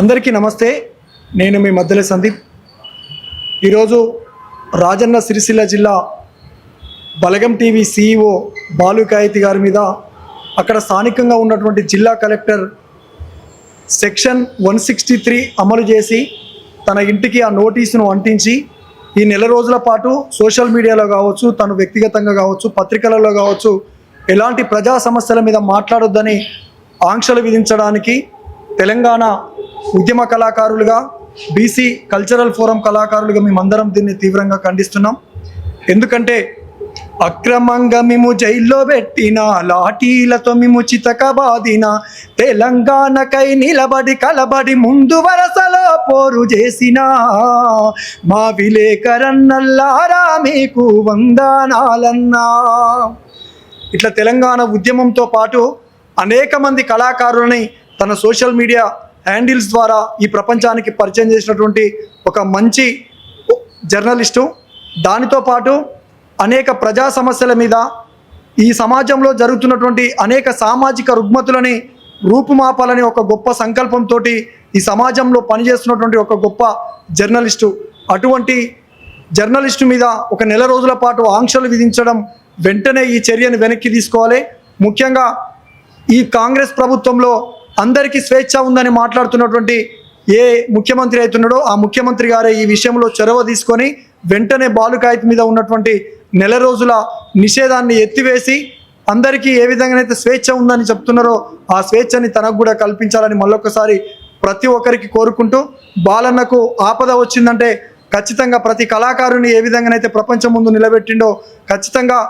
అందరికీ నమస్తే. నేను మీ మధ్యలో సందీప్. ఈరోజు రాజన్న సిరిసిల్ల జిల్లా బలగం టీవీ సీఈఓ బాలుకాయతి గారి మీద అక్కడ స్థానికంగా ఉన్నటువంటి జిల్లా collector section one sixty three అమలు చేసి తన ఇంటికి ఆ నోటీసును అంటించి ఈ నెల రోజుల పాటు సోషల్ మీడియాలో కావచ్చు తను వ్యక్తిగతంగా కావచ్చు పత్రికలలో కావచ్చు ఎలాంటి ప్రజా సమస్యల మీద మాట్లాడొద్దని ఆంక్షలు విధించడానికి తెలంగాణ ఉద్యమ కళాకారులుగా బీసీ కల్చరల్ ఫోరం కళాకారులుగా మేమందరం దీన్ని తీవ్రంగా ఖండిస్తున్నాం. ఎందుకంటే అక్రమంగా మేము జైల్లో పెట్టిన లాఠీలతో మేము చితకబాదిన తెలంగాణకై నిలబడి కలబడి ముందు వరసలో పోరు చేసిన మా విలేకరన్నల్లారా మీకు వందనాలన్నా. ఇట్లా తెలంగాణ ఉద్యమంతో పాటు అనేక మంది కళాకారులని తన సోషల్ మీడియా హ్యాండిల్స్ ద్వారా ఈ ప్రపంచానికి పరిచయం చేసినటువంటి ఒక మంచి జర్నలిస్టు. దానితో పాటు అనేక ప్రజా సమస్యల మీద ఈ సమాజంలో జరుగుతున్నటువంటి అనేక సామాజిక రుగ్మతులని రూపుమాపాలని ఒక గొప్ప సంకల్పంతో ఈ సమాజంలో పనిచేస్తున్నటువంటి ఒక గొప్ప జర్నలిస్టు. అటువంటి జర్నలిస్టు మీద ఒక నెల రోజుల పాటు ఆంక్షలు విధించడం వెంటనే ఈ చర్యను వెనక్కి తీసుకోవాలి. ముఖ్యంగా ఈ కాంగ్రెస్ ప్రభుత్వంలో అందరికీ స్వేచ్ఛ ఉందని మాట్లాడుతున్నటువంటి ఏ ముఖ్యమంత్రి అవుతున్నాడో ఆ ముఖ్యమంత్రి గారే ఈ విషయంలో చొరవ తీసుకొని వెంటనే బాలుకాయత్ మీద ఉన్నటువంటి నెల రోజుల నిషేధాన్ని ఎత్తివేసి అందరికీ ఏ విధంగానైతే స్వేచ్ఛ ఉందని చెప్తున్నారో ఆ స్వేచ్ఛని తనకు కూడా కల్పించాలని మళ్ళొకసారి ప్రతి ఒక్కరికి కోరుకుంటూ బాలన్నకు ఆపద వచ్చిందంటే ఖచ్చితంగా ప్రతి కళాకారుని ఏ విధంగానైతే ప్రపంచం ముందు నిలబెట్టిండో ఖచ్చితంగా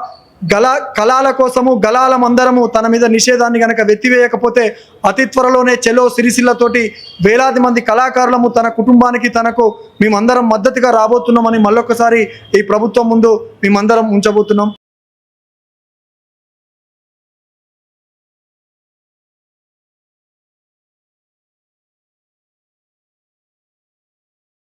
గల కళాల కోసము గలాల మందరము తన మీద నిషేధాన్ని గనక వెత్తివేయకపోతే అతి త్వరలోనే చెలో సిరిసిల్లతోటి వేలాది మంది కళాకారులము తన కుటుంబానికి తనకు మేమందరం మద్దతుగా రాబోతున్నామని మళ్ళొకసారి ఈ ప్రభుత్వం ముందు మేమందరం ఉంచబోతున్నాం.